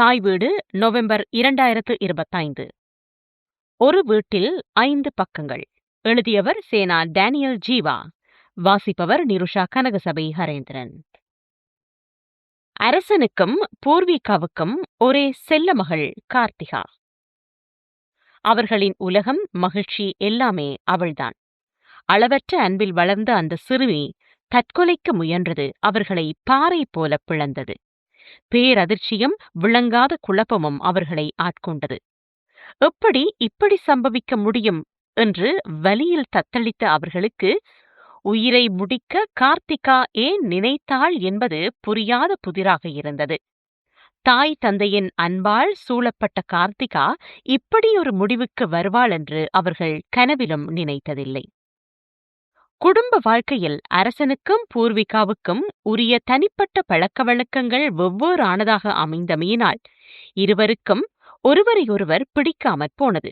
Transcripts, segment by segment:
தாய் வீடு நவம்பர் இரண்டாயிரத்து இருபத்தைந்து. ஒரு வீட்டில் ஐந்து பக்கங்கள். எழுதியவர் சேனா டேனியல் ஜீவா. வாசிப்பவர் நிருஷா கனகசபை ஹரேந்திரன். அரசனுக்கும் பூர்விகாவுக்கும் ஒரே செல்ல மகள் கார்த்திகா. அவர்களின் உலகம் மகிழ்ச்சி எல்லாமே அவள்தான். அளவற்ற அன்பில் வளர்ந்த அந்த சிறுமி தற்கொலைக்கு முயன்றது அவர்களை பாறை போல பிளந்தது. பேரதிர்ச்சியும் விளங்காத குழப்பமும் அவர்களை ஆட்கொண்டது. எப்படி இப்படி சம்பவிக்க முடியும் என்று வலியில் தத்தளித்த அவர்களுக்கு உயிரை முடிக்க கார்த்திகா ஏன் நினைத்தாள் என்பது புரியாத புதிராக இருந்தது. தாய் தந்தையின் அன்பால் சூழப்பட்ட கார்த்திகா இப்படியொரு முடிவுக்கு வருவாள் என்று அவர்கள் கனவிலும் நினைத்ததில்லை. குடும்ப வாழ்க்கையில் அரசனுக்கும் பூர்விகாவுக்கும் உரிய தனிப்பட்ட பழக்க வழக்கங்கள் வெவ்வேறானதாக அமைந்தமையினால் இருவருக்கும் ஒருவரையொருவர் பிடிக்காமற் போனது.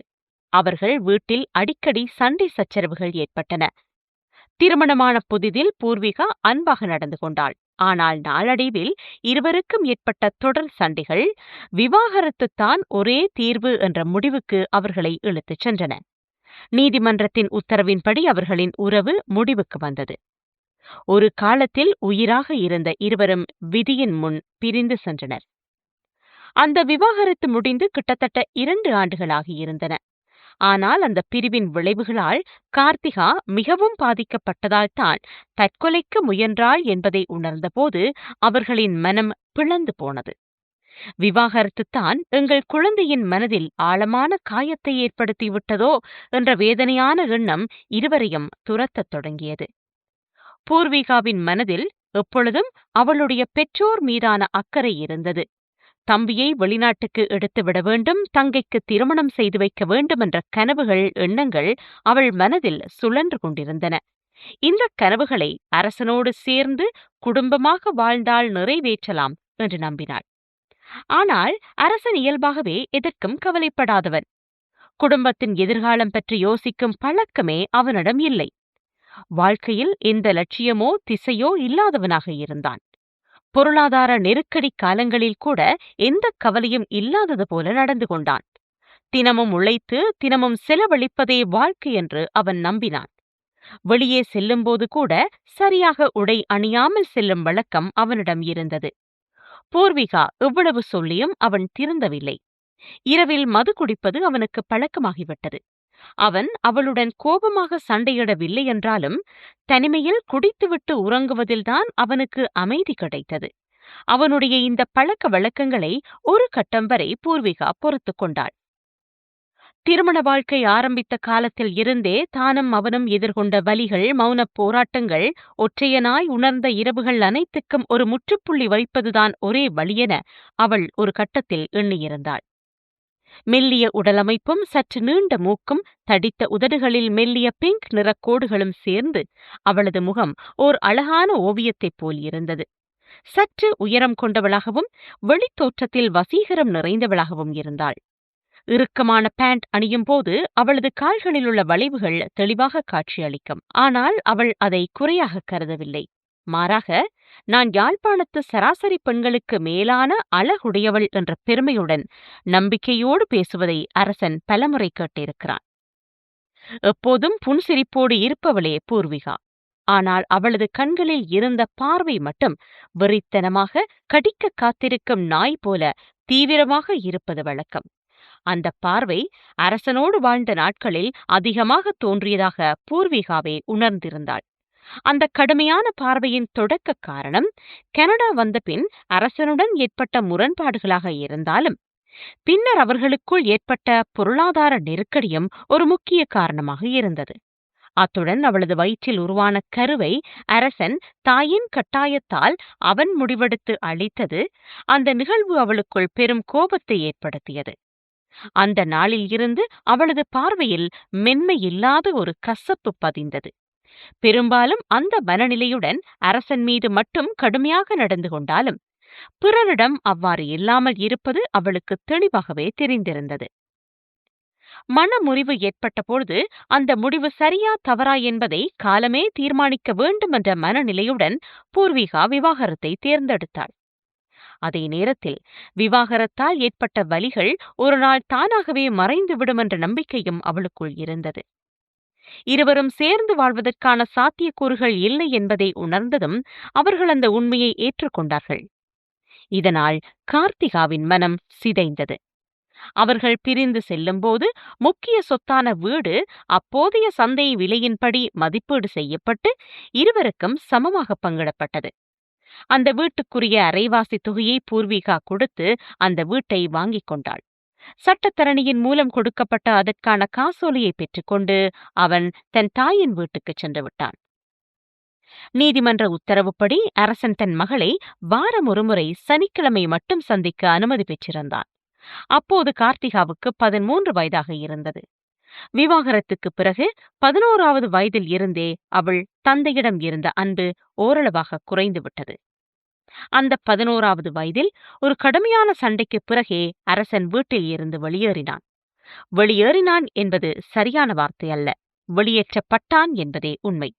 அவர்கள் வீட்டில் அடிக்கடி சண்டை சச்சரவுகள் ஏற்பட்டன. திருமணமான புதிதில் பூர்விகா அன்பாக நடந்து கொண்டாள். ஆனால் நாளடைவில் இருவருக்கும் ஏற்பட்ட தொடர் சண்டைகள் விவாகரத்துத்தான் ஒரே தீர்வு என்ற முடிவுக்கு அவர்களை இழுத்துச் சென்றன. நீதிமன்றத்தின் உத்தரவின்படி அவர்களின் உறவு முடிவுக்கு வந்தது. ஒரு காலத்தில் உயிராக இருந்த இருவரும் விதியின் முன் பிரிந்து சென்றனர். அந்த விவாகரத்து முடிந்து கிட்டத்தட்ட இரண்டு ஆண்டுகளாகியிருந்தன ஆனால் அந்த பிரிவின் விளைவுகளால் கார்த்திகா மிகவும் பாதிக்கப்பட்டதால்தான் தற்கொலைக்கு முயன்றாள் என்பதை உணர்ந்தபோது அவர்களின் மனம் பிளந்து போனது. விவாகரத்து தான் எங்கள் குழந்தையின் மனதில் ஆழமான காயத்தை ஏற்படுத்திவிட்டதோ என்ற வேதனையான எண்ணம் இருவரையும் துரத்தத் தொடங்கியது. பூர்விகாவின் மனதில் எப்பொழுதும் அவளுடைய பெற்றோர் மீதான அக்கறை இருந்தது. தம்பியை வெளிநாட்டுக்கு எடுத்துவிட வேண்டும் தங்கைக்கு திருமணம் செய்து வைக்க வேண்டும் என்ற கனவுகள் எண்ணங்கள் அவள் மனதில் சுழன்று கொண்டிருந்தன. இந்த கனவுகளை அரசனோடு சேர்ந்து குடும்பமாக வாழ்ந்தால் நிறைவேற்றலாம் என்று நம்பினாள். ஆனால் அரசன் இயல்பாகவே எதற்கும் கவலைப்படாதவன். குடும்பத்தின் எதிர்காலம் பற்றி யோசிக்கும் பழக்கமே அவனிடம் இல்லை. வாழ்க்கையில் எந்த லட்சியமோ திசையோ இல்லாதவனாக இருந்தான். பொருளாதார நெருக்கடி காலங்களில் கூட எந்த கவலையும் இல்லாதது போல நடந்து கொண்டான். தினமும் உழைத்து தினமும் செலவழிப்பதே வாழ்க்கை என்று அவன் நம்பினான். வெளியே செல்லும்போது கூட சரியாக உடை அணியாமல் செல்லும் வழக்கம் அவனிடம் இருந்தது. பூர்விகா எவ்வளவு சொல்லியும் அவன் திருந்தவில்லை. இரவில் மது குடிப்பது அவனுக்கு பழக்கமாகிவிட்டது. அவன் அவளுடன் கோபமாக சண்டையிடவில்லை என்றாலும் தனிமையில் குடித்துவிட்டு உறங்குவதில்தான் அவனுக்கு அமைதி கிடைத்தது. அவனுடைய இந்த பழக்க வழக்கங்களை ஒரு கட்டம் வரை பூர்விகா பொறுத்து கொண்டாள். திருமண வாழ்க்கை ஆரம்பித்த காலத்தில் இருந்தே தானும் அவனும் எதிர்கொண்ட வலிகள் மௌனப் போராட்டங்கள் ஒற்றையனாய் உணர்ந்த இரவுகள் அனைத்துக்கும் ஒரு முற்றுப்புள்ளி வைப்பதுதான் ஒரே வழியென அவள் ஒரு கட்டத்தில் எண்ணியிருந்தாள். மெல்லிய உடலமைப்பும் சற்று நீண்ட மூக்கும் தடித்த உதடுகளில் மெல்லிய பிங்க் நிறக் கோடுகளும் சேர்ந்து அவளது முகம் ஓர் அழகான ஓவியத்தைப் போல் இருந்தது. சற்று உயரம் கொண்டவளாகவும் வெளித்தோற்றத்தில் வசீகரம் நிறைந்தவளாகவும் இருந்தாள். இறுக்கமான பேண்ட் அணியும் போது அவளது கால்களில் உள்ள வளைவுகள் தெளிவாக காட்சியளிக்கும் ஆனால் அவள் அதை குறையாக கருதவில்லை. மாறாக நான் யாழ்ப்பாணத்து சராசரி பெண்களுக்கு மேலான அழகுடையவள் என்ற பெருமையுடன் நம்பிக்கையோடு பேசுவதை அரசன் பலமுறை கேட்டிருக்கிறான். எப்போதும் புன்சிரிப்போடு இருப்பவளே பூர்விகா. ஆனால் அவளது கண்களில் இருந்த பார்வை மட்டும் வெறித்தனமாக கடிக்க காத்திருக்கும் நாய் போல தீவிரமாக இருப்பது வழக்கம். அந்த பார்வை அரசனோடு வாழ்ந்த நாட்களில் அதிகமாக தோன்றியதாக பூர்விகாவே உணர்ந்திருந்தாள். அந்த கடுமையான பார்வையின் தொடக்க காரணம் கனடா வந்தபின் அரசனுடன் ஏற்பட்ட முரண்பாடுகளாக இருந்தாலும் பின்னர் அவர்களுக்குள் ஏற்பட்ட பொருளாதார நெருக்கடியும் ஒரு முக்கிய காரணமாக இருந்தது. அத்துடன் அவளது வயிற்றில் உருவான கருவை அரசன் தாயின் கட்டாயத்தால் அவன் முடிவெடுத்து அளித்தது அந்த நிகழ்வு அவளுக்குள் பெரும் கோபத்தை ஏற்படுத்தியது. அந்த நாளில் இருந்து அவளது பார்வையில் மென்மையில்லாத ஒரு கசப்பு பதிந்தது. பெரும்பாலும் அந்த மனநிலையுடன் அரசன் மீது மட்டும் கடுமையாக நடந்து கொண்டாலும் பிறரிடம் அவ்வாறு இல்லாமல் இருப்பது அவளுக்கு தெளிவாகவே தெரிந்திருந்தது. மனமுறிவு முறிவு ஏற்பட்டபொழுது அந்த முடிவு சரியா தவறா என்பதை காலமே தீர்மானிக்க வேண்டும் என்ற மனநிலையுடன் பூர்விகா விவாகரத்தை தேர்ந்தெடுத்தாள். அதே நேரத்தில் விவாகரத்தால் ஏற்பட்ட வலிகள் ஒரு நாள் தானாகவே மறைந்துவிடும் என்ற நம்பிக்கையும் அவளுக்குள் இருந்தது. இருவரும் சேர்ந்து வாழ்வதற்கான சாத்தியக்கூறுகள் இல்லை என்பதை உணர்ந்ததும் அவர்கள் அந்த உண்மையை ஏற்றுக்கொண்டார்கள். இதனால் கார்த்திகாவின் மனம் சிதைந்தது. அவர்கள் பிரிந்து செல்லும்போது முக்கிய சொத்தான வீடு அப்போதைய சந்தை விலையின்படி மதிப்பீடு செய்யப்பட்டு இருவருக்கும் சமமாக பங்கிடப்பட்டது. அந்த வீட்டுக்குரிய அரைவாசி தொகையை பூர்விகா கொடுத்து அந்த வீட்டை வாங்கிக் கொண்டாள். சட்டத்தரணியின் மூலம் கொடுக்கப்பட்ட அதற்கான காசோலையை பெற்றுக்கொண்டு அவன் தன் தாயின் வீட்டுக்கு சென்று விட்டான். நீதிமன்ற உத்தரவுப்படி அரசன் தன் மகளை வாரம் ஒருமுறை சனிக்கிழமை மட்டும் சந்திக்க அனுமதி பெற்றிருந்தான். அப்போது கார்த்திகாவுக்கு பதிமூன்று வயதாக இருந்தது. விவாகரத்துக்கு பிறகு பதினோராவது வயதில் இருந்தே அவள் தந்தையிடம் இருந்த அன்பு ஓரளவாக குறைந்து விட்டது. அந்த பதினோராவது வயதில் ஒரு கடுமையான சண்டைக்கு பிறகே அரசன் வீட்டில் இருந்து வெளியேறினான். வெளியேறினான் என்பது சரியான வார்த்தை அல்ல வெளியேற்றப்பட்டான் என்பதே உண்மை.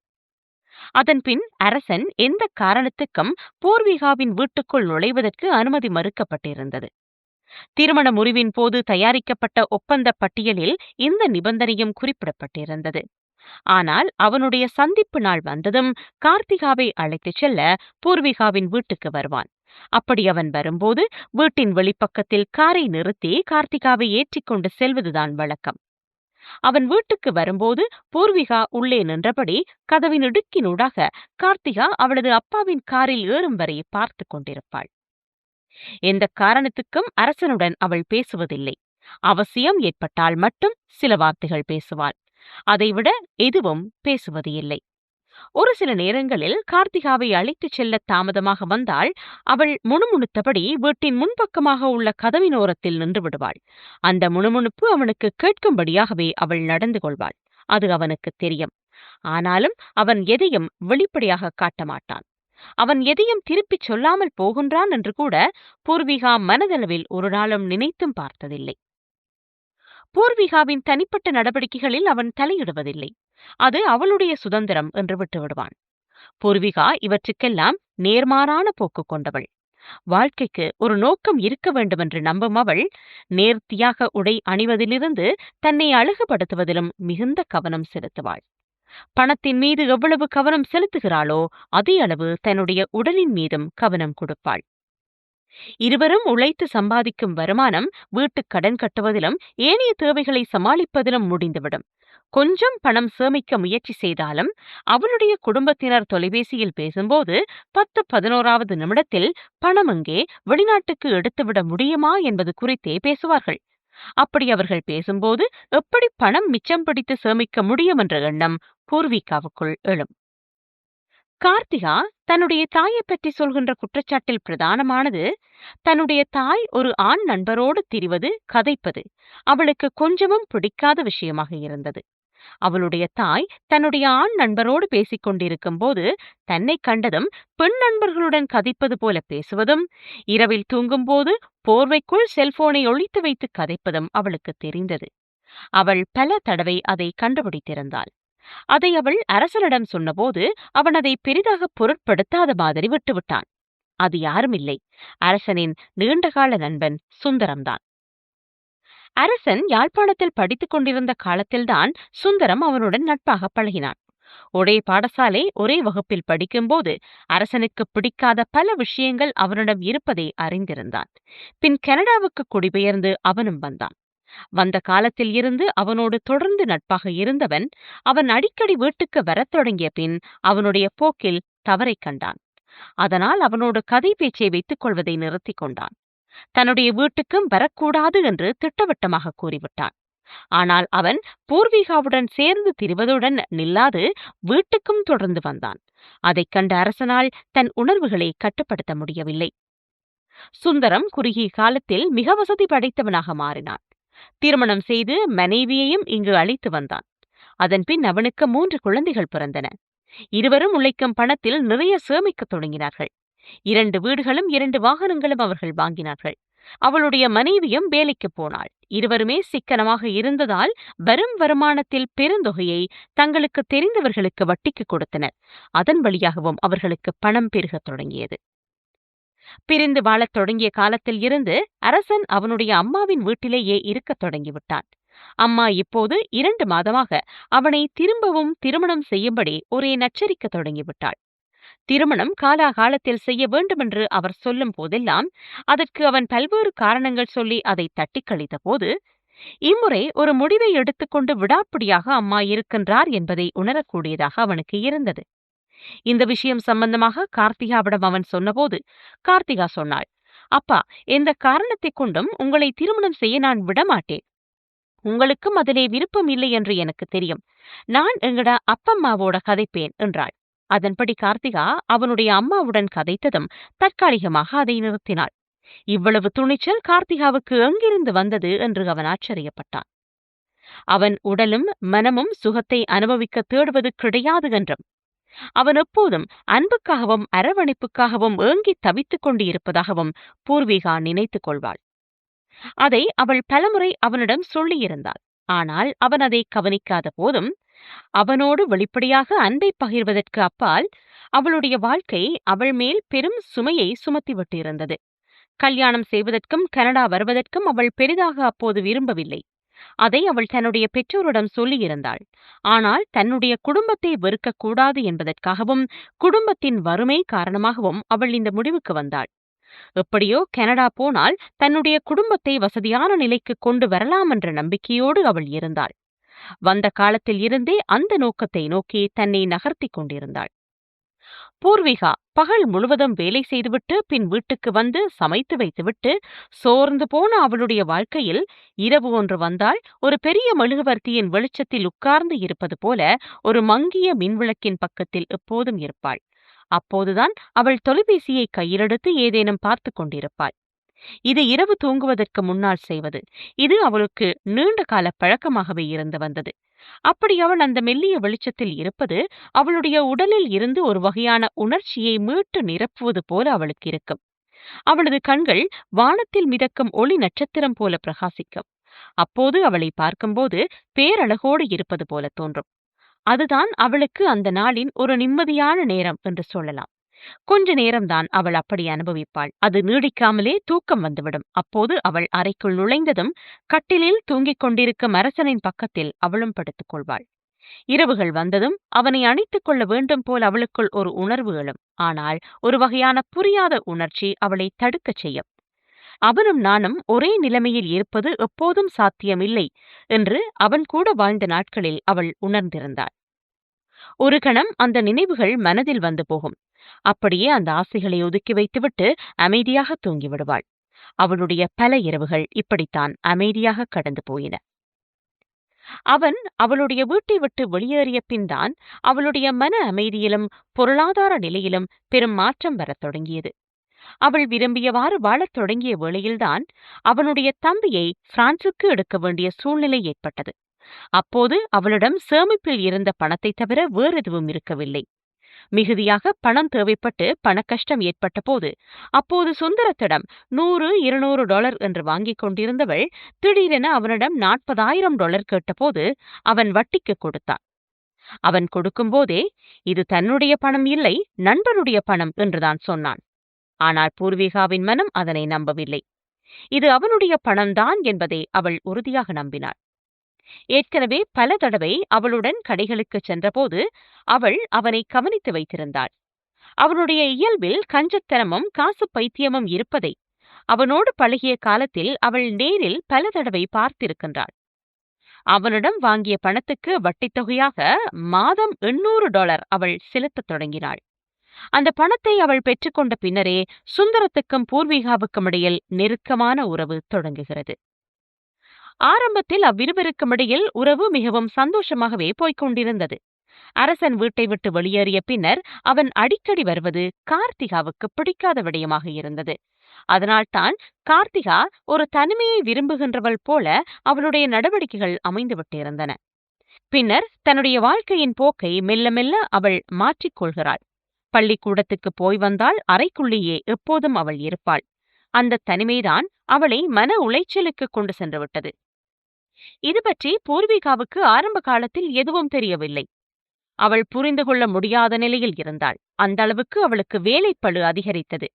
அதன்பின் அரசன் எந்த காரணத்துக்கும் பூர்விகாவின் வீட்டுக்குள் நுழைவதற்கு அனுமதி மறுக்கப்பட்டிருந்தது. திருமண முறிவின் போது தயாரிக்கப்பட்ட ஒப்பந்த பட்டியலில் இந்த நிபந்தனையும் குறிப்பிடப்பட்டிருந்தது. ஆனால் அவனுடைய சந்திப்பு நாள் வந்ததும் கார்த்திகாவை அழைத்துச் செல்ல பூர்விகாவின் வீட்டுக்கு வருவான். அப்படி அவன் வரும்போது வீட்டின் வெளிப்பக்கத்தில் காரை நிறுத்தி கார்த்திகாவை ஏற்றிக்கொண்டு செல்வதுதான் வழக்கம். அவன் வீட்டுக்கு வரும்போது பூர்விகா உள்ளே நின்றபடி கதவின் இடுக்கினூடாக கார்த்திகா அவளது அப்பாவின் காரில் ஏறும் வரை பார்த்து கொண்டிருப்பாள். எந்த காரணத்துக்கும் அரசனுடன் அவள் பேசுவதில்லை. அவசியம் ஏற்பட்டால் மட்டும் சில வார்த்தைகள் பேசுவாள். அதைவிட எதுவும் பேசுவது இல்லை. ஒரு சில நேரங்களில் கார்த்திகாவை அழைத்துச் செல்ல தாமதமாக வந்தால் அவள் முணுமுணுத்தபடி வீட்டின் முன்பக்கமாக உள்ள கதவின் ஓரத்தில் நின்று விடுவாள். அந்த முணுமுணுப்பு அவனுக்கு கேட்கும்படியாகவே அவள் நடந்து கொள்வாள். அது அவனுக்கு தெரியும். ஆனாலும் அவன் எதையும் வெளிப்படையாக காட்ட மாட்டான். அவன் எதையும் திருப்பிச் சொல்லாமல் போகின்றான் என்று கூட பூர்விகா மனதளவில் ஒரு நாளும் நினைத்தும் பார்த்ததில்லை. பூர்விகாவின் தனிப்பட்ட நடவடிக்கைகளில் அவன் தலையிடுவதில்லை. அது அவளுடைய சுதந்திரம் என்று விட்டுவிடுவான். பூர்விகா இவற்றுக்கெல்லாம் நேர்மாறான போக்கு கொண்டவள். வாழ்க்கைக்கு ஒரு நோக்கம் இருக்க வேண்டுமென்று நம்பும் அவள் நேர்த்தியாக உடை அணிவதிலிருந்து தன்னை அழகுபடுத்துவதிலும் மிகுந்த கவனம் செலுத்துவாள். பணத்தின் மீது எவ்வளவு கவனம் செலுத்துகிறாளோ அதே அளவு தன்னுடைய உடலின் மீதும் கவனம் கொடுப்பாள். இருவரும் உழைத்து சம்பாதிக்கும் வருமானம் வீட்டுக் கடன் கட்டுவதிலும் ஏனைய தேவைகளை சமாளிப்பதிலும் முடிந்துவிடும். கொஞ்சம் பணம் சேமிக்க முயற்சி செய்தாலும் அவளுடைய குடும்பத்தினர் தொலைபேசியில் பேசும்போது பத்து பதினோராவது நிமிடத்தில் பணம் அங்கே வெளிநாட்டுக்கு எடுத்துவிட முடியுமா என்பது குறித்தே பேசுவார்கள். அப்படி அவர்கள் பேசும்போது எப்படி பணம் மிச்சம் பிடித்து சேமிக்க முடியும்? என்ற எண்ணம் பூர்விகாவுக்குள் எழும். கார்த்திகா தன்னுடைய தாயை பற்றி சொல்கின்ற குற்றச்சாட்டில் பிரதானமானது தன்னுடைய தாய் ஒரு ஆண் நண்பரோடு திரிவது கதைப்பது அவளுக்கு கொஞ்சமும் பிடிக்காத விஷயமாக இருந்தது. அவளுடைய தாய் தன்னுடைய ஆண் நண்பரோடு பேசிக் கொண்டிருக்கும் போது தன்னை கண்டதும் பெண் நண்பர்களுடன் கதைப்பது போல பேசுவதும் இரவில் தூங்கும்போது போர்வைக்குள் செல்போனை ஒழித்து வைத்து கதைப்பதும் அவளுக்கு தெரிந்தது. அவள் பல தடவை அதை கண்டுபிடித்திருந்தாள். அதை அவள் அரசனிடம் சொன்னபோது அவன் அதை பெரிதாக பொருட்படுத்தாத மாதிரி விட்டுவிட்டான். அது யாருமில்லை அரசனின் நீண்டகால நண்பன் சுந்தரம்தான். அரசன் யாழ்ப்பாணத்தில் படித்துக் கொண்டிருந்த காலத்தில்தான் சுந்தரம் அவனுடன் நட்பாக பழகினான். ஒரே பாடசாலை ஒரே வகுப்பில் படிக்கும்போது அரசனுக்கு பிடிக்காத பல விஷயங்கள் அவனிடம் இருப்பதை அறிந்திருந்தான். பின் கனடாவுக்கு குடிபெயர்ந்து அவனும் வந்தான். வந்த காலத்தில் இருந்து அவனோடு தொடர்ந்து நட்பாக இருந்தவன் அவன் அடிக்கடி வீட்டுக்கு வரத் தொடங்கிய பின் அவனுடைய போக்கில் தவறைக் கண்டான். அதனால் அவனோடு கதை பேச்சை வைத்துக் கொள்வதை நிறுத்திக் கொண்டான். தன்னுடைய வீட்டுக்கும் வரக்கூடாது என்று திட்டவட்டமாக கூறிவிட்டான். ஆனால் அவன் பூர்வீகாவுடன் சேர்ந்து திரிவதுடன் நில்லாது வீட்டுக்கும் தொடர்ந்து வந்தான். அதைக் கண்ட அரசனால் தன் உணர்வுகளை கட்டுப்படுத்த முடியவில்லை. சுந்தரம் குறுகிய காலத்தில் மிக வசதி படைத்தவனாக மாறினான். திருமணம் செய்து மனைவியையும் இங்கு அழைத்து வந்தான். அதன்பின் அவனுக்கு மூன்று குழந்தைகள் பிறந்தன. இருவரும் உழைக்கும் பணத்தில் நிறைய சேமிக்கத் தொடங்கினார்கள். இரண்டு வீடுகளும் இரண்டு வாகனங்களும் அவர்கள் வாங்கினார்கள். அவளுடைய மனைவியும் வேலைக்கு போனாள். இருவருமே சிக்கனமாக இருந்ததால் வரும் வருமானத்தில் பெருந்தொகையை தங்களுக்கு தெரிந்தவர்களுக்கு வட்டிக்கு கொடுத்தனர். அதன் வழியாகவும் அவர்களுக்கு பணம் பெருகத் தொடங்கியது. பிரிந்து வாழத் தொடங்கிய காலத்தில் இருந்து அரசன் அவனுடைய அம்மாவின் வீட்டிலேயே இருக்கத் தொடங்கிவிட்டான். அம்மா இப்போது இரண்டு மாதமாக அவனை திரும்பவும் திருமணம் செய்யும்படி ஒரே நச்சரிக்க தொடங்கிவிட்டாள். திருமணம் காலாகாலத்தில் செய்ய வேண்டுமென்று அவர் சொல்லும் போதெல்லாம் அதற்கு அவன் பல்வேறு காரணங்கள் சொல்லி அதை தட்டிக் கழித்த போது இம்முறை ஒரு முடிவை எடுத்துக்கொண்டு விடாப்பிடியாக அம்மா இருக்கின்றார் என்பதை உணரக்கூடியதாக அவனுக்கு இருந்தது. இந்த விஷயம் சம்பந்தமாக கார்த்திகாவிடம் அவன் சொன்னபோது கார்த்திகா சொன்னாள் அப்பா எந்த காரணத்தை கொண்டும் உங்களை திருமணம் செய்ய நான் விடமாட்டேன். உங்களுக்கும் அதிலே விருப்பம் இல்லை என்று எனக்கு தெரியும். நான் எங்கட அப்பம்மாவோட கதைப்பேன் என்றாள். அதன்படி கார்த்திகா அவனுடைய அம்மாவுடன் கதைத்ததும் தற்காலிகமாக அதை நிறுத்தினாள். இவ்வளவு துணிச்சல் கார்த்திகாவுக்கு எங்கிருந்து வந்தது என்று அவன் ஆச்சரியப்பட்டான். அவன் உடலும் மனமும் சுகத்தை அனுபவிக்க தேடுவது கிடையாது என்றும் அவன் எப்போதும் அன்புக்காகவும் அரவணைப்புக்காகவும் ஏங்கி தவித்துக் கொண்டு இருப்பதாகவும் பூர்விகா நினைத்துக் கொள்வாள். அதை அவள் பலமுறை அவனிடம் சொல்லியிருந்தாள். ஆனால் அவன் அதை கவனிக்காத போதும் அவனோடு வெளிப்படையாக அன்பை பகிர்வதற்கு அப்பால் அவளுடைய வாழ்க்கை அவள் மேல் பெரும் சுமையை சுமத்திவிட்டிருந்தது கல்யாணம் செய்வதற்கும் கனடா வருவதற்கும் அவள் பெரிதாக அப்போது விரும்பவில்லை. அதை அவள் தன்னுடைய பெற்றோரிடம் சொல்லியிருந்தாள். ஆனால் தன்னுடைய குடும்பத்தை வெறுக்கக்கூடாது என்பதற்காகவும் குடும்பத்தின் வறுமை காரணமாகவும் அவள் இந்த முடிவுக்கு வந்தாள். எப்படியோ கனடா போனால் தன்னுடைய குடும்பத்தை வசதியான நிலைக்கு கொண்டு வரலாம் என்ற நம்பிக்கையோடு அவள் இருந்தாள். வந்த காலத்தில் இருந்தே அந்த நோக்கத்தை நோக்கி தன்னை நகர்த்திக் கொண்டிருந்தாள். பூர்விகா பகல் முழுவதும் வேலை செய்துவிட்டு பின் வீட்டுக்கு வந்து சமைத்து வைத்துவிட்டு சோர்ந்து போன அவளுடைய வாழ்க்கையில் இரவு ஒன்று வந்தால் ஒரு பெரிய மெழுகுவர்த்தியின் வெளிச்சத்தில் உட்கார்ந்து இருப்பது போல ஒரு மங்கிய மின்விளக்கின் பக்கத்தில் எப்போதும் இருப்பாள். அப்போதுதான் அவள் தொலைபேசியை கையிலெடுத்து ஏதேனும் பார்த்து கொண்டிருப்பாள். இது இரவு தூங்குவதற்கு முன்னால் செய்வது. இது அவளுக்கு நீண்ட கால பழக்கமாகவே இருந்து வந்தது. அப்படி அவள் அந்த மெல்லிய வெளிச்சத்தில் இருப்பது அவளுடைய உடலில் இருந்து ஒரு வகையான உணர்ச்சியை மீட்டு நிரப்புவது போல அவளுக்கு இருக்கும். அவளது கண்கள் வானத்தில் மிதக்கும் ஒளி நட்சத்திரம் போல பிரகாசிக்கும். அப்போது அவளை பார்க்கும்போது பேரழகோடு இருப்பது போல தோன்றும். அதுதான் அவளுக்கு அந்த நாளின் ஒரு நிம்மதியான நேரம் என்று சொல்லலாம். கொஞ்ச நேரம்தான் அவள் அப்படி அனுபவிப்பாள். அது நீடிக்காமலே தூக்கம் வந்துவிடும். அப்போது அவள் அறைக்குள் நுழைந்ததும் கட்டிலில் தூங்கிக் கொண்டிருக்கும் அரசனின் பக்கத்தில் அவளும் படுத்துக் கொள்வாள். இரவுகள் வந்ததும் அவனை அணைத்துக் கொள்ள வேண்டும் போல் அவளுக்குள் ஒரு உணர்வு எழும். ஆனால் ஒரு வகையான புரியாத உணர்ச்சி அவளை தடுக்கச் செய்யும். அவனும் நானும் ஒரே நிலைமையில் இருப்பது எப்போதும் சாத்தியமில்லை என்று அவன் கூட வாழ்ந்த நாட்களில் அவள் உணர்ந்திருந்தாள். ஒரு கணம் அந்த நினைவுகள் மனதில் வந்து போகும். அப்படியே அந்த ஆசைகளை ஒதுக்கி வைத்துவிட்டு அமைதியாக தூங்கிவிடுவாள் அவளுடைய பல இரவுகள் இப்படித்தான் அமைதியாக கடந்து போயின. அவன் அவளுடைய வீட்டை விட்டு வெளியேறிய பின்தான் அவளுடைய மன அமைதியிலும் பொருளாதார நிலையிலும் பெரும் மாற்றம் வரத் தொடங்கியது. அவள் விரும்பியவாறு வாழத் தொடங்கிய வேளையில்தான் அவனுடைய தம்பியை பிரான்சுக்கு எடுக்க வேண்டிய சூழ்நிலை ஏற்பட்டது. அப்போது அவளிடம் சேமிப்பில் இருந்த பணத்தை தவிர வேறெதுவும் இருக்கவில்லை. மிகுதியாக பணம் தேவைப்பட்டு பணக்கஷ்டம் ஏற்பட்ட போது அப்போது சுந்தரத்திடம் நூறு இருநூறு டாலர் என்று வாங்கிக் கொண்டிருந்தவள் திடீரென அவனிடம் நாற்பதாயிரம் டாலர் கேட்டபோது அவன் வட்டிக்கு கொடுத்தான். அவன் கொடுக்கும்போதே இது தன்னுடைய பணம் இல்லை நண்பனுடைய பணம் என்றுதான் சொன்னான். ஆனால் பூர்விகாவின் மனம் அதனை நம்பவில்லை. இது அவனுடைய பணம்தான் என்பதை அவள் உறுதியாக நம்பினாள். ஏற்கனவே பல தடவை அவளுடன் கடைகளுக்கு சென்றபோது அவள் அவனை கவனித்து வைத்திருந்தாள். அவனுடைய இயல்பில் கஞ்சத்தனமும் காசு பைத்தியமும் இருப்பதை அவனோடு பழகிய காலத்தில் அவள் நேரில் பல தடவை பார்த்திருக்கின்றாள். அவனிடம் வாங்கிய பணத்துக்கு வட்டித் தொகையாக மாதம் எண்ணூறு டாலர் அவள் செலுத்தத் தொடங்கினாள். அந்த பணத்தை அவள் பெற்றுக்கொண்ட பின்னரே சுந்தரத்துக்கும் பூர்வீகாவுக்கும் இடையில் நெருக்கமான உறவு தொடங்குகிறது. ஆரம்பத்தில் அவ்விருவருக்குமிடையில் உறவு மிகவும் சந்தோஷமாகவே போய்க் கொண்டிருந்தது அரசன் வீட்டை விட்டு வெளியேறிய பின்னர் அவன் அடிக்கடி வருவது கார்த்திகாவுக்கு பிடிக்காத விடயமாக இருந்தது. அதனால்தான் கார்த்திகா ஒரு தனிமையை விரும்புகின்றவள் போல அவளுடைய நடவடிக்கைகள் அமைந்துவிட்டிருந்தன பின்னர் தன்னுடைய வாழ்க்கையின் போக்கை மெல்ல மெல்ல அவள் மாற்றிக்கொள்கிறாள் பள்ளிக்கூடத்துக்கு போய் வந்தால் அறைக்குள்ளேயே எப்போதும் அவள் இருப்பாள். அந்த தனிமைதான் அவளை மன உளைச்சலுக்கு கொண்டு சென்றுவிட்டது இது பற்றி பூர்விகாவுக்கு ஆரம்ப காலத்தில் எதுவும் தெரியவில்லை. அவள் புரிந்து கொள்ள முடியாத நிலையில் இருந்தாள். அந்த அளவுக்கு அவளுக்கு வேலைப்பழு அதிகரித்தது.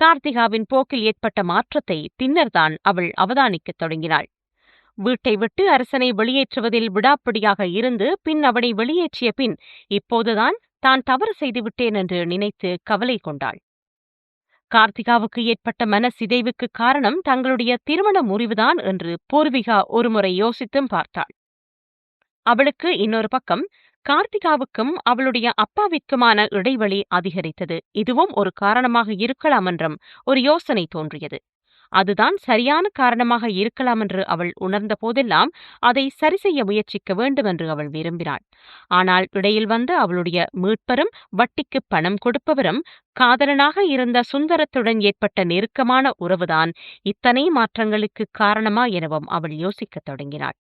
கார்த்திகாவின் போக்கில் ஏற்பட்ட மாற்றத்தை பின்னர்தான் அவள் அவதானிக்கத் தொடங்கினாள். வீட்டை விட்டு அரசனை வெளியேற்றுவதில் விடாப்பிடியாக இருந்து பின் அவனை வெளியேற்றிய பின் இப்போதுதான் தான் தவறு செய்துவிட்டேன் என்று நினைத்து கவலை கொண்டாள். கார்த்திகாவுக்கு ஏற்பட்ட மனசிதைவுக்கு காரணம் தங்களுடைய திருமண முறிவுதான் என்று பூர்விகா ஒருமுறை யோசித்தும் பார்த்தாள். அவளுக்கு இன்னொரு பக்கம் கார்த்திகாவுக்கும் அவளுடைய அப்பாவிற்குமான இடைவெளி அதிகரித்தது. இதுவும் ஒரு காரணமாக இருக்கலாம் என்றும் ஒரு யோசனை தோன்றியது. அதுதான் சரியான காரணமாக இருக்கலாம் என்று அவள் உணர்ந்த போதெல்லாம் அதை சரி செய்ய முயற்சிக்க வேண்டும் என்று அவள் விரும்பினாள். ஆனால் இடையில் வந்த அவளுடைய மீட்பரும் வட்டிக்கு பணம் கொடுப்பவரும் காதலனாக இருந்த சுந்தரத்துடன் ஏற்பட்ட நெருக்கமான உறவுதான் இத்தனை மாற்றங்களுக்கு காரணமா எனவும் அவள் யோசிக்கத் தொடங்கினாள்.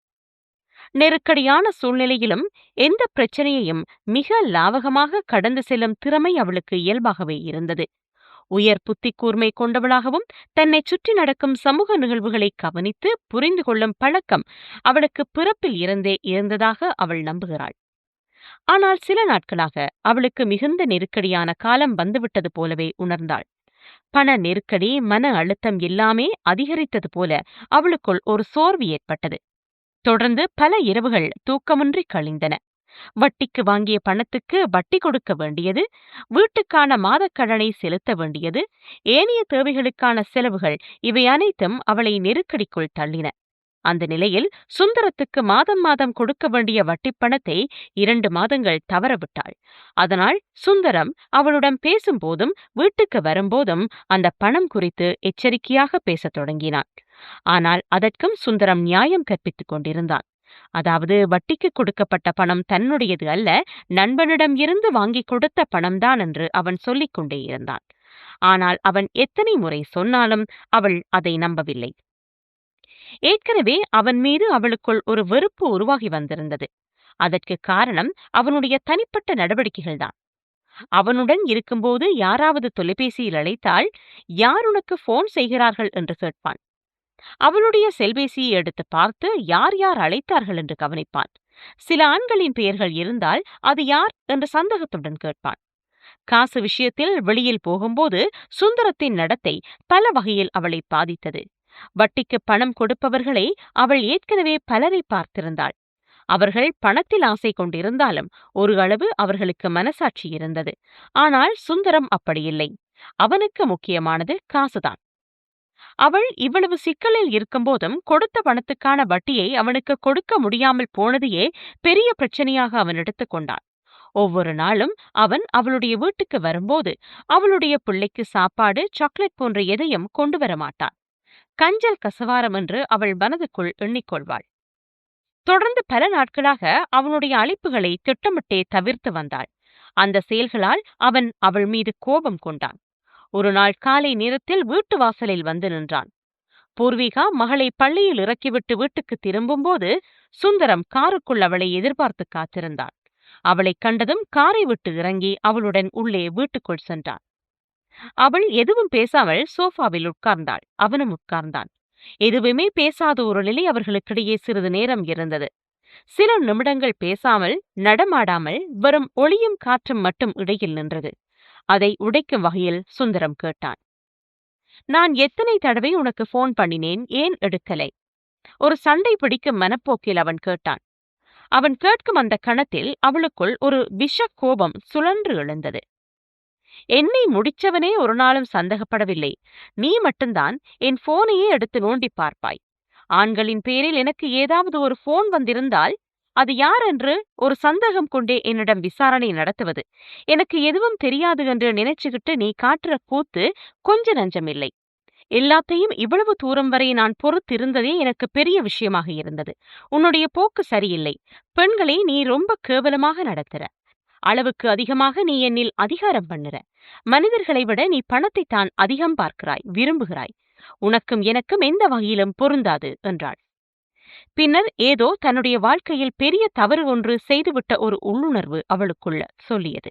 நெருக்கடியான சூழ்நிலையிலும் எந்த பிரச்சனையையும் மிக லாவகமாக கடந்து செல்லும் திறமை அவளுக்கு இயல்பாகவே இருந்தது. உயர் புத்தி கூர்மை கொண்டவளாகவும் தன்னை சுற்றி நடக்கும் சமூக நிகழ்வுகளை கவனித்து புரிந்து கொள்ளும் பழக்கம் அவளுக்கு பிறப்பில் இருந்தே இருந்ததாக அவள் நம்புகிறாள். ஆனால் சில நாட்களாக அவளுக்கு மிகுந்த நெருக்கடியான காலம் வந்துவிட்டது போலவே உணர்ந்தாள். பண நெருக்கடி மன அழுத்தம் எல்லாமே அதிகரித்தது போல அவளுக்குள் ஒரு சோர்வு ஏற்பட்டது. தொடர்ந்து பல இரவுகள் தூக்கமின்றி கழிந்தன. வட்டிக்கு வாங்கிய பணத்துக்கு வட்டி கொடுக்க வேண்டியது வீட்டுக்கான மாதக்கடனை செலுத்த வேண்டியது ஏனைய தேவைகளுக்கான செலவுகள் இவை அனைத்தும் அவளை நெருக்கடிக்குள் தள்ளின. அந்த நிலையில் சுந்தரத்துக்கு மாதம் மாதம் கொடுக்க வேண்டிய வட்டிப் பணத்தை இரண்டு மாதங்கள் தவறவிட்டாள் அதனால் சுந்தரம் அவளுடன் பேசும்போதும் வீட்டுக்கு வரும்போதும் அந்த பணம் குறித்து எச்சரிக்கையாக பேசத் தொடங்கினான். ஆனால் அதற்கும் சுந்தரம் நியாயம் கற்பித்துக் கொண்டிருந்தான். அதாவது வட்டிக்கு கொடுக்கப்பட்ட பணம் தன்னுடையது அல்ல நண்பனிடம் இருந்து வாங்கிக் கொடுத்த பணம்தான் என்று அவன் சொல்லிக் கொண்டே இருந்தான். ஆனால் அவன் எத்தனை முறை சொன்னாலும் அவள் அதை நம்பவில்லை. ஏற்கனவே அவன் மீது அவளுக்குள் ஒரு வெறுப்பு உருவாகி வந்திருந்தது. அதற்கு காரணம் அவனுடைய தனிப்பட்ட நடவடிக்கைகள்தான் அவனுடன் இருக்கும்போது யாராவது தொலைபேசியில் அழைத்தால் யார் உனக்கு போன் செய்கிறார்கள்? என்று கேட்பான். அவளுடைய செல்பேசியை எடுத்து பார்த்து யார் யார் அழைத்தார்கள் என்று கவனிப்பான். சில ஆண்களின் பெயர்கள் இருந்தால் அது யார் என்று சந்தேகத்துடன் கேட்பான். காசு விஷயத்தில் வெளியில் போகும்போது சுந்தரத்தின் நடத்தை பல வகையில் அவளை பாதித்தது. வட்டிக்கு பணம் கொடுப்பவர்களை அவள் ஏற்கனவே பலரை பார்த்திருந்தாள். அவர்கள் பணத்தில் ஆசை கொண்டிருந்தாலும் ஒரு அளவு அவர்களுக்கு மனசாட்சி இருந்தது. ஆனால் சுந்தரம் அப்படியில்லை அவனுக்கு முக்கியமானது காசுதான். அவள் இவ்வளவு சிக்கலில் இருக்கும்போதும் கொடுத்த பணத்துக்கான வட்டியை அவனுக்கு கொடுக்க முடியாமல் போனதையே பெரிய பிரச்சனையாக அவன் எடுத்துக்கொண்டான் ஒவ்வொரு நாளும் அவன் அவளுடைய வீட்டுக்கு வரும்போது அவளுடைய பிள்ளைக்கு சாப்பாடு சாக்லேட் போன்ற எதையும் கொண்டு வர மாட்டான். கஞ்சல் கசவாரம் என்று அவள் மனதுக்குள் எண்ணிக்கொள்வாள். தொடர்ந்து பல நாட்களாக அவனுடைய அழைப்புகளை திட்டமிட்டே தவிர்த்து வந்தாள். அந்த செயல்களால் அவன் அவள் மீது கோபம் கொண்டான். ஒரு நாள் காலை நேரத்தில் வீட்டு வாசலில் வந்து நின்றான். பூர்விகா மகளை பள்ளியில் இறக்கிவிட்டு வீட்டுக்கு திரும்பும்போது சுந்தரம் காருக்குள் அவளை எதிர்பார்த்து காத்திருந்தான் அவளை கண்டதும் காரை விட்டு இறங்கி அவளுடன் உள்ளே வீட்டுக்குள் சென்றான். அவள் எதுவும் பேசாமல் சோஃபாவில் உட்கார்ந்தாள். அவனும் உட்கார்ந்தான். எதுவுமே பேசாத ஒரு நிலை அவர்களுக்கிடையே சிறிது நேரம் இருந்தது. சில நிமிடங்கள் பேசாமல் நடமாடாமல் வெறும் ஒளியும் காற்றும் மட்டும் இடையில் நின்றது. அதை உடைக்கும் வகையில் சுந்தரம் கேட்டான். நான் எத்தனை தடவை உனக்கு போன் பண்ணினேன்? ஏன் எடுக்கலை? ஒரு சண்டை பிடிக்கும் மனப்போக்கில் அவன் கேட்டான். அவன் கேட்கும் அந்த கணத்தில் அவளுக்குள் ஒரு விஷ கோபம் சுழன்று எழுந்தது. என்னை முடிச்சவனே ஒரு நாளும் சந்தேகப்படவில்லை. நீ மட்டும்தான் என் போனையே எடுத்து நோண்டி பார்ப்பாய். ஆண்களின் பேரில் எனக்கு ஏதாவது ஒரு போன் வந்திருந்தால் அது யார் என்று ஒரு சந்தேகம் கொண்டே என்னிடம் விசாரணை நடத்துவது. எனக்கு எதுவும் தெரியாது என்று நினைச்சுக்கிட்டு நீ காட்டுற கூத்து கொஞ்ச நஞ்சமில்லை. எல்லாத்தையும் இவ்வளவு தூரம் வரை நான் பொறுத்திருந்ததே எனக்கு பெரிய விஷயமாக இருந்தது. உன்னுடைய போக்கு சரியில்லை. பெண்களை நீ ரொம்ப கேவலமாக நடத்துற. அளவுக்கு அதிகமாக நீ என்னில் அதிகாரம் பண்ணுற. மனிதர்களை விட நீ பணத்தை தான் அதிகம் பார்க்கிறாய் விரும்புகிறாய். உனக்கும் எனக்கும் எந்த வகையிலும் பொருந்தாது என்றாள். பின்னர் ஏதோ தன்னுடைய வாழ்க்கையில் பெரிய தவறு ஒன்று செய்துவிட்ட ஒரு உள்ளுணர்வு அவளுக்குள்ள சொல்லியது.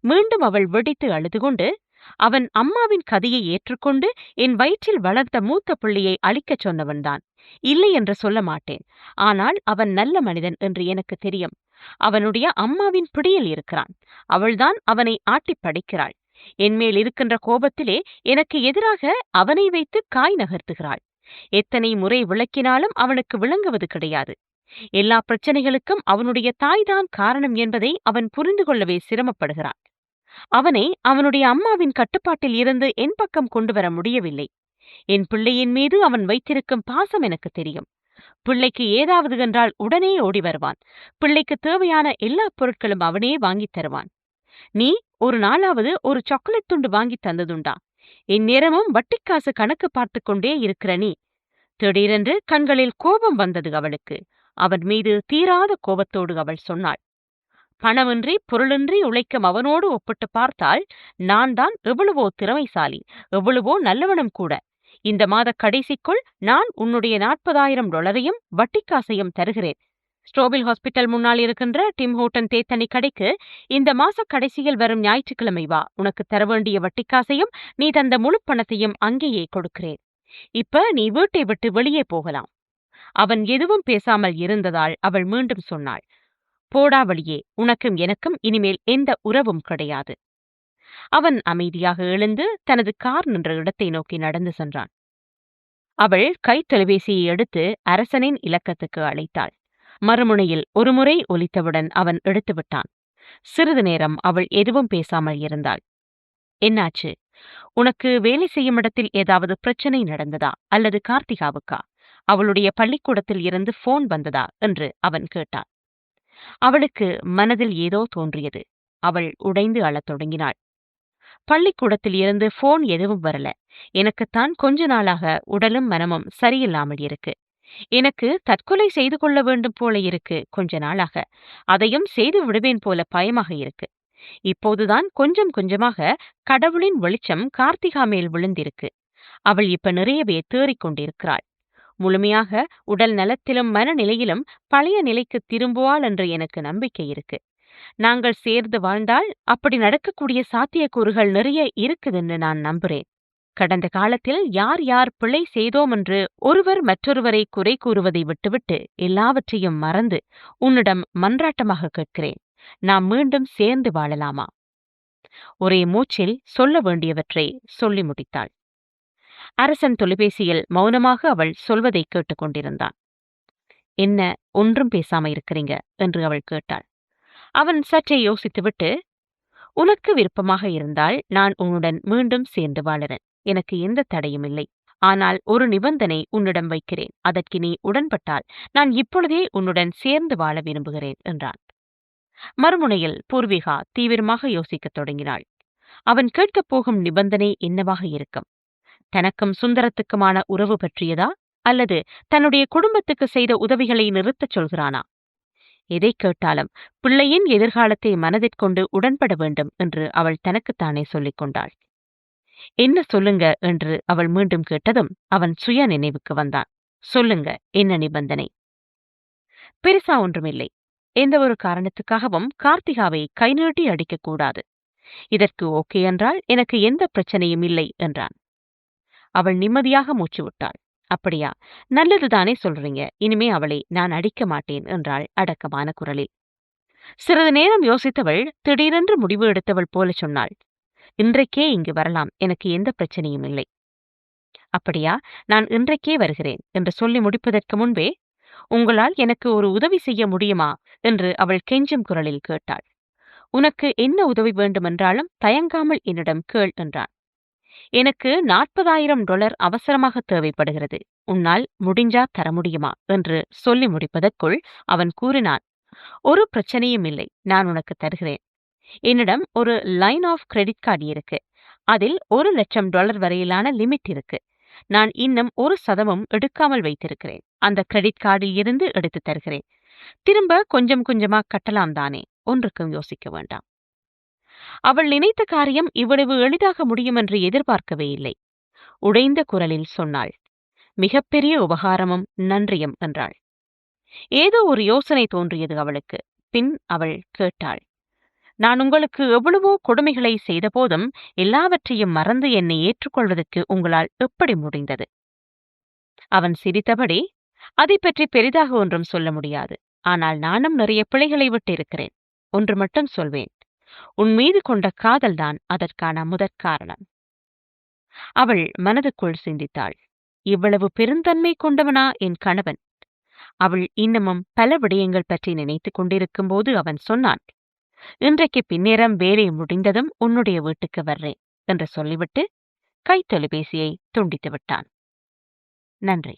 மீண்டும் அவள் வெடித்து அழுது கொண்டு அவன் அம்மாவின் கதையை ஏற்றுக்கொண்டு என் வயிற்றில் வளர்த்த மூத்த பிள்ளையை அழிக்கச் சொன்னவன்தான் இல்லை என்று சொல்ல மாட்டேன். ஆனால் அவன் நல்ல மனிதன் என்று எனக்கு தெரியும். அவனுடைய அம்மாவின் பிடியில் இருக்கிறான். அவள்தான் அவனை ஆட்டிப் படைக்கிறாள். என்மேல் இருக்கின்ற கோபத்திலே எனக்கு எதிராக அவனை வைத்து காய் நகர்த்துகிறாள். எத்தனை முறை விளக்கினாலும் அவனுக்கு விளங்குவது கிடையாது. எல்லா பிரச்சனைகளுக்கும் அவனுடைய தாய்தான் காரணம் என்பதை அவன் புரிந்து கொள்ளவே சிரமப்படுகிறான். அவனை அவனுடைய அம்மாவின் கட்டுப்பாட்டில் இருந்து என் பக்கம் கொண்டு வர முடியவில்லை. என் பிள்ளையின் மீது அவன் வைத்திருக்கும் பாசம் எனக்கு தெரியும். பிள்ளைக்கு ஏதாவது என்றால் உடனே ஓடி வருவான். பிள்ளைக்கு தேவையான எல்லா பொருட்களும் அவனே வாங்கித் தருவான். நீ ஒரு நாளாவது ஒரு சாக்லேட் துண்டு வாங்கி தந்ததுண்டா? இந்நேரமும் வட்டிக்காசு கணக்கு பார்த்து கொண்டே இருக்கிற நீ. திடீரென்று கண்களில் கோபம் வந்தது அவளுக்கு. அவன் மீது தீராத கோபத்தோடு அவள் சொன்னாள். பணமின்றி பொருளின்றி உழைக்கும் அவனோடு ஒப்பிட்டு பார்த்தால் நான் தான் எவ்வளவோ திறமைசாலி எவ்வளவோ நல்லவனும் கூட. இந்த மாத கடைசிக்குள் நான் உன்னுடைய நாற்பதாயிரம் டாலரையும் வட்டிக்காசையும் தருகிறேன். ஸ்ட்ரோபில் ஹாஸ்பிட்டல் முன்னால் இருக்கின்ற டிம் ஹோட்டன் தேத்தனி கடைக்கு இந்த மாச கடைசியில் வரும் ஞாயிற்றுக்கிழமை வா. உனக்கு தர வேண்டிய வட்டிக்காசையும் நீ தந்த முழு பணத்தையும் அங்கேயே கொடுக்கிறேன். இப்ப நீ வீட்டை விட்டு வெளியே போகலாம். அவன் எதுவும் பேசாமல் இருந்ததால் அவள் மீண்டும் சொன்னாள். போடா வழியே உனக்கும் எனக்கும் இனிமேல் எந்த உறவும் கிடையாது. அவன் அமைதியாக எழுந்து தனது கார் நின்ற இடத்தை நோக்கி நடந்து சென்றான். அவள் கைத்தொலைபேசியை எடுத்து அரசனின் இலக்கத்துக்கு அழைத்தாள். மறுமுனையில் ஒருமுறை ஒலித்தவுடன் அவன் எடுத்து விட்டான் சிறிது நேரம் அவள் எதுவும் பேசாமல் இருந்தாள். என்னாச்சு? உனக்கு வேலை செய்யும் இடத்தில் ஏதாவது பிரச்சனை நடந்ததா? அல்லது கார்த்திகாவுக்கா? அவளுடைய பள்ளிக்கூடத்தில் இருந்து போன் வந்ததா? என்று அவன் கேட்டான். அவளுக்கு மனதில் ஏதோ தோன்றியது. அவள் உடைந்து அழத் தொடங்கினாள். பள்ளிக்கூடத்தில் இருந்து போன் எதுவும் வரல. எனக்குத்தான் கொஞ்ச நாளாக உடலும் மனமும் சரியில்லாமல் இருக்கு. எனக்கு தற்கொலை செய்து கொள்ள வேண்டும் போல இருக்கு கொஞ்ச நாளாக. அதையும் செய்து விடுவேன் போல பயமாக இருக்கு. இப்போதுதான் கொஞ்சம் கொஞ்சமாக கடவுளின் வெளிச்சம் கார்த்திகா மேல் விழுந்திருக்கு. அவள் இப்ப நிறையவே தேறிக் கொண்டிருக்கிறாள். முழுமையாக உடல் நலத்திலும் மனநிலையிலும் பழைய நிலைக்கு திரும்புவாள் என்று எனக்கு நம்பிக்கை இருக்கு. நாங்கள் சேர்ந்து வாழ்ந்தால் அப்படி நடக்கக்கூடிய சாத்தியக்கூறுகள் நிறைய இருக்குதுன்னு நான் நம்புறேன். கடந்த காலத்தில் யார் யார் பிழை செய்தோம் என்று ஒருவர் மற்றொருவரை குறை கூறுவதை விட்டுவிட்டு எல்லாவற்றையும் மறந்து உன்னிடம் மன்றாட்டமாக கேட்கிறேன். நாம் மீண்டும் சேர்ந்து வாழலாமா? ஒரே மூச்சில் சொல்ல வேண்டியவற்றை சொல்லி முடித்தாள். அரசன் தொலைபேசியில் மௌனமாக அவள் சொல்வதை கேட்டுக்கொண்டிருந்தான் என்ன ஒன்றும் பேசாம இருக்கிறீங்க? என்று அவள் கேட்டாள். அவன் சற்றே யோசித்துவிட்டு உனக்கு விருப்பமாக இருந்தால் நான் உன்னுடன் மீண்டும் சேர்ந்து வாழறேன். எனக்கு எந்த தடையும் இல்லை. ஆனால் ஒரு நிபந்தனை உன்னிடம் வைக்கிறேன். அதற்கு நீ உடன்பட்டால் நான் இப்பொழுதே உன்னுடன் சேர்ந்து வாழ விரும்புகிறேன் என்றான். மறுமுனையில் பூர்விகா தீவிரமாக யோசிக்கத் தொடங்கினாள். அவன் கேட்கப் போகும் நிபந்தனை என்னவாக இருக்கும்? தனக்கும் சுந்தரத்துக்குமான உறவு பற்றியதா? அல்லது தன்னுடைய குடும்பத்துக்கு செய்த உதவிகளை நிறுத்தச் சொல்கிறானா? எதை கேட்டாலும் பிள்ளையின் எதிர்காலத்தை மனதிற்கொண்டு உடன்பட வேண்டும் என்று அவள் தனக்குத்தானே சொல்லிக் கொண்டாள். என்ன சொல்லுங்க? என்று அவள் மீண்டும் கேட்டதும் அவன் சுய நினைவுக்கு வந்தான். சொல்லுங்க என்ன நிபந்தனை? பெருசா ஒன்றுமில்லை. எந்த ஒரு காரணத்துக்காகவும் கார்த்திகாவை கை நீட்டி அடிக்கக்கூடாது. இதற்கு ஓகே என்றால் எனக்கு எந்த பிரச்சனையும் இல்லை என்றான். அவள் நிம்மதியாக மூச்சு விட்டாள். அப்படியா? நல்லதுதானே சொல்றீங்க. இனிமே அவளை நான் அடிக்க மாட்டேன் என்றாள் அடக்கமான குரலில். சிறிது நேரம் யோசித்தவள் திடீரென்று முடிவு எடுத்தவள் போல சொன்னாள். இன்றைக்கே இங்கு வரலாம். எனக்கு எந்த பிரச்சனையும் இல்லை. அப்படியா? நான் இன்றைக்கே வருகிறேன் என்று சொல்லி முடிப்பதற்கு முன்பே உங்களால் எனக்கு ஒரு உதவி செய்ய முடியுமா? என்று அவள் கெஞ்சும் குரலில் கேட்டாள். உனக்கு என்ன உதவி வேண்டுமென்றாலும் தயங்காமல் என்னிடம் கேள் என்றான். எனக்கு நாற்பதாயிரம் டாலர் அவசரமாக தேவைப்படுகிறது. உன்னால் முடிஞ்சா தர முடியுமா? என்று சொல்லி முடிப்பதற்குள் அவன் கூறினான். ஒரு பிரச்சனையும் இல்லை. நான் உனக்கு தருகிறேன். என்னிடம் ஒரு லைன் ஆஃப் கிரெடிட் கார்டு இருக்கு. அதில் ஒரு லட்சம் டாலர் வரையிலான லிமிட் இருக்கு. நான் இன்னும் ஒரு சதமும் எடுக்காமல் வைத்திருக்கிறேன். அந்த கிரெடிட் கார்டில் இருந்து எடுத்து தருகிறேன். திரும்ப கொஞ்சம் கொஞ்சமா கட்டலாம் தானே? ஒன்றுக்கும் யோசிக்க வேண்டாம். அவள் நினைத்த காரியம் இவ்வளவு எளிதாக முடியும் என்று எதிர்பார்க்கவே இல்லை. உடைந்த குரலில் சொன்னாள். மிகப்பெரிய உபகாரமும் நன்றியும் என்றாள். ஏதோ ஒரு யோசனை தோன்றியது அவளுக்கு. பின் அவள் கேட்டாள். நான் உங்களுக்கு எவ்வளவோ கொடுமைகளை செய்த போதும் எல்லாவற்றையும் மறந்து என்னை ஏற்றுக்கொள்வதற்கு உங்களால் எப்படி முடிந்தது? அவன் சிரித்தபடி அதை பற்றி பெரிதாக ஒன்றும் சொல்ல முடியாது. ஆனால் நானும் நிறைய பிழைகளை விட்டு இருக்கிறேன் ஒன்று மட்டும் சொல்வேன். உன் மீது கொண்ட காதல்தான் அதற்கான முதற் காரணம். அவள் மனதுக்குள் சிந்தித்தாள். இவ்வளவு பெருந்தன்மை கொண்டவனா என் கணவன்? அவள் இன்னமும் பல விடயங்கள் பற்றி நினைத்துக் கொண்டிருக்கும் போது அவன் சொன்னான். இன்றைக்கு பின்னேரம் வேலை முடிந்ததும் உன்னுடைய வீட்டுக்கு வர்றேன் என்று சொல்லிவிட்டு கைத்தொலைபேசியை துண்டித்து விட்டான். நன்றி.